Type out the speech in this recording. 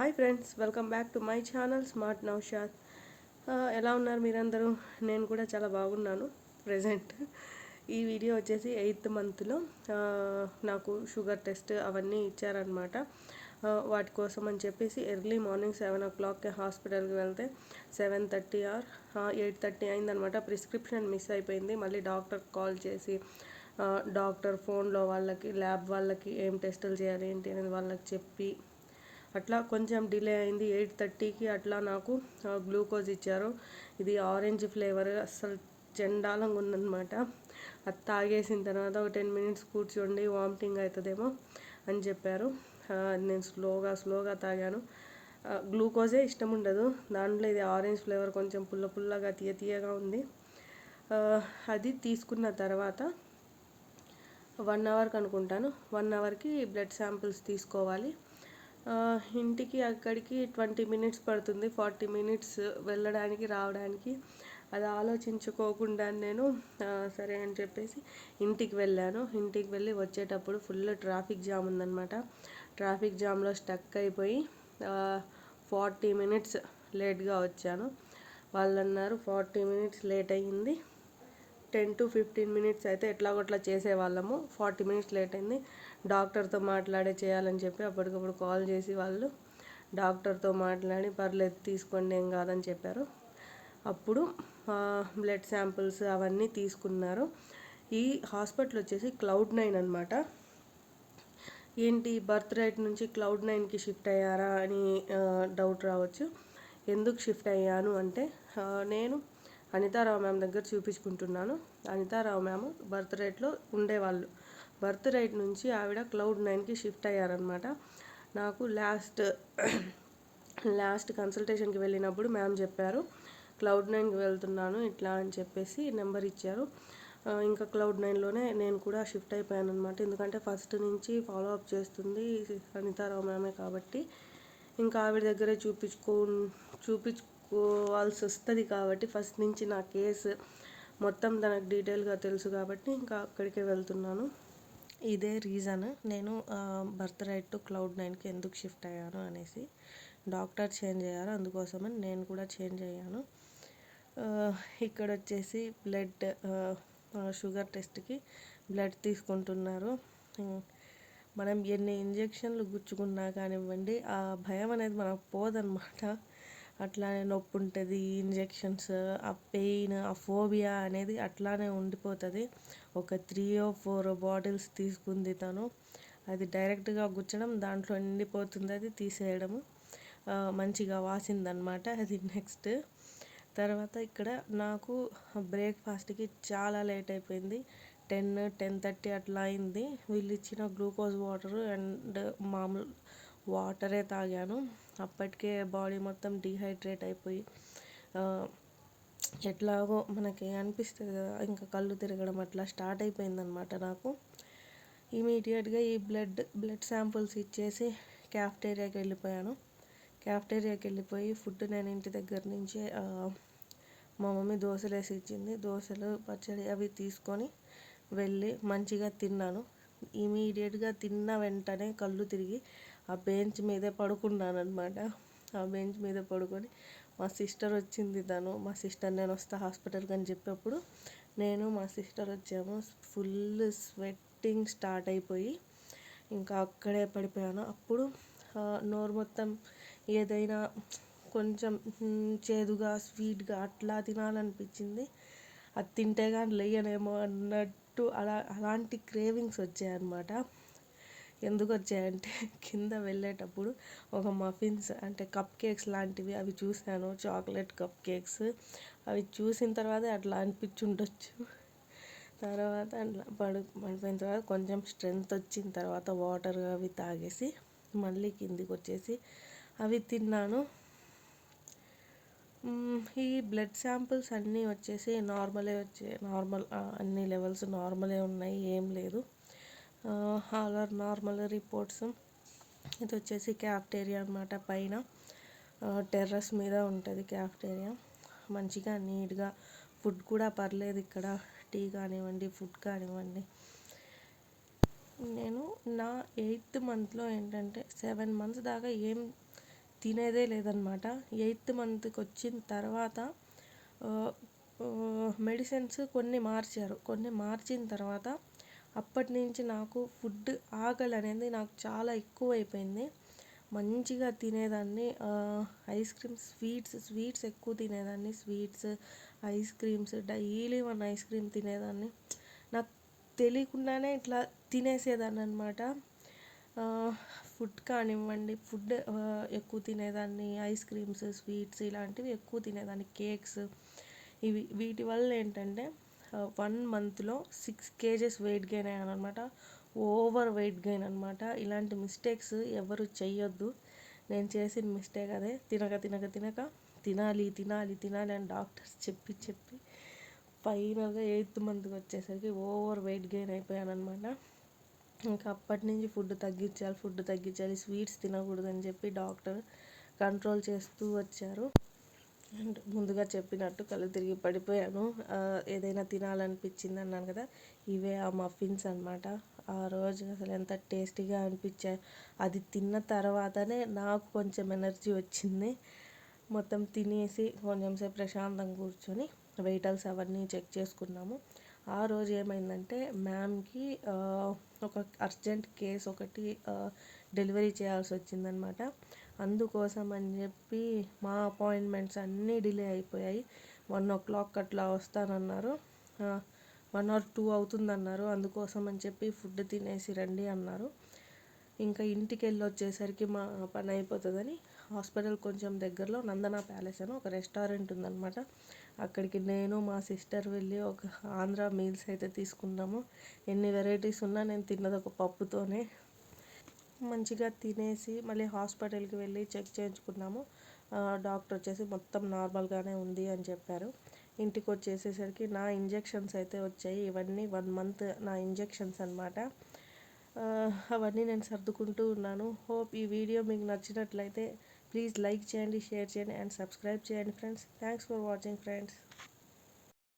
Hi friends welcome back to my channel smart Naushad. ఎలా ఉన్నారు మీరందరూ? నేను కూడా చాలా బాగున్నాను ప్రజెంట్. ఈ వీడియో వచ్చేసి ఎయిత్ మంత్లో. నాకు షుగర్ టెస్ట్ అవన్నీ ఇచ్చారనమాట వాటి కోసం అని చెప్పేసి ఎర్లీ మార్నింగ్ సెవెన్ ఓ క్లాక్కి హాస్పిటల్కి వెళ్తే seven thirty or eight thirty అయిందనమాట ప్రిస్క్రిప్షన్ మిస్ అయిపోయింది. మళ్ళీ డాక్టర్ కాల్ చేసి డాక్టర్ ఫోన్లో వాళ్ళకి ల్యాబ్ వాళ్ళకి ఏం టెస్టులు చేయాలి ఏంటి అనేది వాళ్ళకి చెప్పి అట్లా కొంచెం డిలే అయింది. ఎయిట్ థర్టీకి అట్లా నాకు గ్లూకోజ్ ఇచ్చారు. ఇది ఆరెంజ్ ఫ్లేవర్ అస్సలు చెండాలంగా ఉందన్నమాట. అది తాగేసిన తర్వాత ఒక టెన్ మినిట్స్ కూర్చోండి వామిటింగ్ అవుతుందేమో అని చెప్పారు. నేను స్లోగా స్లోగా తాగాను. గ్లూకోజే ఇష్టం ఉండదు. దాంట్లో ఇది ఆరెంజ్ ఫ్లేవర్ కొంచెం పుల్ల పుల్లగా తీయ తీయగా ఉంది. అది తీసుకున్న తర్వాత వన్ అవర్కి అనుకుంటాను వన్ అవర్కి బ్లడ్ శాంపిల్స్ తీసుకోవాలి. ఇంటికి అక్కడికి ట్వంటీ మినిట్స్ పడుతుంది. ఫార్టీ మినిట్స్ వెళ్ళడానికి రావడానికి. అది ఆలోచించుకోకుండా నేను సరే అని చెప్పేసి ఇంటికి వెళ్ళాను. ఇంటికి వెళ్ళి వచ్చేటప్పుడు ఫుల్ ట్రాఫిక్ జామ్ ఉందన్నమాట. ట్రాఫిక్ జామ్లో స్టక్ అయిపోయి ఫార్టీ మినిట్స్ లేట్గా వచ్చాను. వాళ్ళు అన్నారు ఫార్టీ మినిట్స్ లేట్ అయ్యింది. టెన్ టు ఫిఫ్టీన్ మినిట్స్ అయితే ఎట్లాగొట్లా చేసేవాళ్ళము. ఫార్టీ మినిట్స్ లేట్ అయింది. డాక్టర్తో మాట్లాడే చేయాలని చెప్పి అప్పటికప్పుడు కాల్ చేసి వాళ్ళు డాక్టర్తో మాట్లాడి పర్లేదు తీసుకోండి ఏం కాదని చెప్పారు. అప్పుడు బ్లడ్ శాంపిల్స్ అవన్నీ తీసుకున్నారు. ఈ హాస్పిటల్ వచ్చేసి క్లౌడ్ నైన్ అనమాట ఏంటి బర్త్ రైట్ నుంచి క్లౌడ్ నైన్కి షిఫ్ట్ అయ్యారా అని డౌట్ రావచ్చు. ఎందుకు షిఫ్ట్ అయ్యాను అంటే నేను అనితారావు మ్యామ్ దగ్గర చూపించుకుంటున్నాను. అనితారావు మ్యామ్ బర్త్ రేట్లో ఉండేవాళ్ళు. బర్త్ రేట్ నుంచి ఆవిడ క్లౌడ్ నైన్కి షిఫ్ట్ అయ్యారనమాట నాకు లాస్ట్ లాస్ట్ కన్సల్టేషన్కి వెళ్ళినప్పుడు మ్యామ్ చెప్పారు క్లౌడ్ నైన్కి వెళ్తున్నాను ఇట్లా అని చెప్పేసి నెంబర్ ఇచ్చారు. ఇంకా క్లౌడ్ నైన్లోనే నేను కూడా షిఫ్ట్ అయిపోయాను అనమాట ఎందుకంటే ఫస్ట్ నుంచి ఫాలో అప్ చేస్తుంది అనితారావు మ్యామే కాబట్టి. ఇంకా ఆవిడ దగ్గరే చూపించుకో చూపించు చూపించుకోవాల్సి వస్తుంది కాబట్టి ఫస్ట్ నుంచి నా కేసు మొత్తం తనకు డీటెయిల్గా తెలుసు కాబట్టి ఇంకా అక్కడికే వెళ్తున్నాను. ఇదే రీజన్. నేను బర్త్ రైట్ టు క్లౌడ్ నైన్కి ఎందుకు షిఫ్ట్ అయ్యాను అనేసి డాక్టర్ చేంజ్ అయ్యారు. అందుకోసమని నేను కూడా చేంజ్ అయ్యాను. ఇక్కడ వచ్చేసి బ్లడ్ షుగర్ టెస్ట్కి బ్లడ్ తీసుకుంటున్నారు. మనం ఎన్ని ఇంజెక్షన్లు గుచ్చుకున్నా కానివ్వండి ఆ భయం అనేది మనకు పోదనమాట అట్లానే నొప్పి ఉంటుంది ఇంజెక్షన్స్ ఆ పెయిన్ ఆ ఫోబియా అనేది అట్లానే ఉండిపోతుంది. ఒక త్రీ ఓ ఫోర్ బాటిల్స్ తీసుకుంది తను. అది డైరెక్ట్గా గుచ్చడం దాంట్లో ఎండిపోతుంది అది తీసేయడము. మంచిగా వాసిందనమాట అది నెక్స్ట్ తర్వాత ఇక్కడ నాకు బ్రేక్ఫాస్ట్కి చాలా లేట్ అయిపోయింది. టెన్ టెన్ థర్టీ అట్లా అయింది. వీళ్ళు ఇచ్చిన గ్లూకోజ్ వాటర్ అండ్ మామూలు వాటరే తాగాను. అప్పటికే బాడీ మొత్తం డీహైడ్రేట్ అయిపోయి ఎట్లాగో మనకి అనిపిస్తుంది కదా ఇంకా కళ్ళు తిరగడం అట్లా స్టార్ట్ అయిపోయిందనమాట నాకు. ఇమీడియట్గా ఈ బ్లడ్ బ్లడ్ శాంపుల్స్ ఇచ్చేసి క్యాఫ్టేరియాకి వెళ్ళిపోయాను. క్యాఫ్టేరియాకి వెళ్ళిపోయి ఫుడ్ నేను ఇంటి దగ్గర నుంచే మా మమ్మీ దోశలు వేసి ఇచ్చింది. దోశలు పచ్చడి అవి తీసుకొని వెళ్ళి మంచిగా తిన్నాను. ఇమీడియట్గా తిన్న వెంటనే కళ్ళు తిరిగి ఆ బెంచ్ మీదే పడుకున్నాను అనమాట ఆ బెంచ్ మీద పడుకొని మా సిస్టర్ వచ్చింది తను. మా సిస్టర్ నేను వస్తా హాస్పిటల్కి అని చెప్పేప్పుడు నేను మా సిస్టర్ వచ్చాము. ఫుల్ స్వెట్టింగ్ స్టార్ట్ అయిపోయి ఇంకా అక్కడే పడిపోయాను. అప్పుడు నోరు మొత్తం ఏదైనా కొంచెం చేదుగా స్వీట్గా అట్లా తినాలనిపించింది. అది తింటే కానీ లేయనేమో అన్నట్టు అలా అలాంటి క్రేవింగ్స్ వచ్చాయన్నమాట. ఎందుకు వచ్చాయంటే కింద వెళ్ళేటప్పుడు ఒక మఫిన్స్ అంటే కప్ కేక్స్ లాంటివి అవి చూశాను చాక్లెట్ కప్ కేక్స్ అవి చూసిన తర్వాత అట్లా అనిపించుండొచ్చు. తర్వాత అట్లా పడు పడిపోయిన తర్వాత కొంచెం స్ట్రెంగ్త్ వచ్చిన తర్వాత వాటర్ అవి తాగేసి మళ్ళీ కిందికి వచ్చేసి అవి తిన్నాను. ఈ బ్లడ్ శాంపిల్స్ అన్నీ వచ్చేసి నార్మలే వచ్చే నార్మల్ అన్ని లెవెల్స్ నార్మలే ఉన్నాయి ఏం లేదు. All are normal reports. ఇది వచ్చేసి క్యాఫ్టేరియా అనమాట పైన. టెర్రస్ మీద ఉంటుంది క్యాఫ్టేరియా. మంచిగా నీట్గా. ఫుడ్ కూడా పర్లేదు ఇక్కడ. టీ కానివ్వండి ఫుడ్ కానివ్వండి. నేను నా ఎయిత్ మంత్లో ఏంటంటే సెవెన్ మంత్స్ దాకా ఏం తినేదే లేదనమాట ఎయిత్ మంత్కి వచ్చిన తర్వాత మెడిసిన్స్ కొన్ని మార్చారు. కొన్ని మార్చిన తర్వాత అప్పటి నుంచి నాకు ఫుడ్ ఆకలి అనేది నాకు చాలా ఎక్కువ అయిపోయింది మంచిగా తినేదాన్ని ఐస్ క్రీమ్స్ స్వీట్స్ స్వీట్స్ ఎక్కువ తినేదాన్ని sweets ice creams daily one ice cream తినేదాన్ని. నాకు తెలియకుండానే ఇట్లా తినేసేదాన్ని అనమాట ఫుడ్ కానివ్వండి ఫుడ్ ఎక్కువ తినేదాన్ని ఐస్ క్రీమ్స్ స్వీట్స్ ఇలాంటివి ఎక్కువ తినేదాన్ని కేక్స్. ఇవి వీటి వల్ల ఏంటంటే వన్ మంత్లో సిక్స్ కేజెస్ వెయిట్ గెయిన్ అయ్యాను అనమాట ఓవర్ వెయిట్ గెయిన్ అనమాట ఇలాంటి మిస్టేక్స్ ఎవరు చేయొద్దు నేను చేసిన మిస్టేక్ అదే. తినక తినక తినక తినాలి తినాలి తినాలి అని డాక్టర్స్ చెప్పి చెప్పి ఫైనల్గా ఎయిత్ మంత్కి వచ్చేసరికి ఓవర్ వెయిట్ గెయిన్ అయిపోయాను అనమాట ఇంకా అప్పటి నుంచి ఫుడ్ తగ్గించాలి ఫుడ్ తగ్గించాలి స్వీట్స్ తినకూడదని చెప్పి డాక్టర్ కంట్రోల్ చేస్తూ వచ్చారు. అండ్ ముందుగా చెప్పినట్టు కళ్ళు తిరిగి పడిపోయాను. ఏదైనా తినాలనిపించింది అన్నాను కదా ఇవే ఆ మఫిన్స్ అనమాట ఆ రోజు అసలు ఎంత టేస్టీగా అనిపించాయి అది తిన్న తర్వాతనే నాకు కొంచెం ఎనర్జీ వచ్చింది. మొత్తం తినేసి కొంచెం సేపు ప్రశాంతంగా కూర్చొని వెయిటల్స్ అవన్నీ చెక్ చేసుకున్నాము. ఆ రోజు ఏమైందంటే మ్యామ్కి ఒక అర్జెంట్ కేస్ ఒకటి డెలివరీ చేయాల్సి వచ్చిందనమాట అందుకోసం అని చెప్పి మా అపాయింట్మెంట్స్ అన్నీ డిలే అయిపోయాయి. వన్ ఓ క్లాక్ అట్లా వస్తానన్నారు. వన్ ఆర్ టూ అవుతుందన్నారు. అందుకోసం అని చెప్పి ఫుడ్ తినేసి రండి అన్నారు. ఇంకా ఇంటికి వెళ్ళి వచ్చేసరికి మా పని అయిపోతుందని హాస్పిటల్ కొంచెం దగ్గరలో నందన ప్యాలెస్ అని ఒక రెస్టారెంట్ ఉందన్నమాట. అక్కడికి నేను మా సిస్టర్ వెళ్ళి ఒక ఆంధ్ర మీల్స్ అయితే తీసుకున్నాము. ఎన్ని వెరైటీస్ ఉన్నా నేను తిన్నది ఒక పప్పుతోనే. మంచిగా తినేసి మళ్ళీ హాస్పిటల్కి వెళ్ళి చెక్ చేయించుకున్నాము. డాక్టర్ వచ్చేసి మొత్తం నార్మల్గానే ఉంది అని చెప్పారు. ఇంటికి వచ్చేసేసరికి నా ఇంజెక్షన్స్ అయితే వచ్చాయి. ఇవన్నీ వన్ మంత్ నా ఇంజెక్షన్స్ అనమాట అవన్నీ నేను సర్దుకుంటూ ఉన్నాను. హోప్ ఈ వీడియో మీకు నచ్చినట్లయితే ప్లీజ్ లైక్ చేయండి షేర్ చేయండి అండ్ సబ్స్క్రైబ్ చేయండి friends. Thanks for watching friends.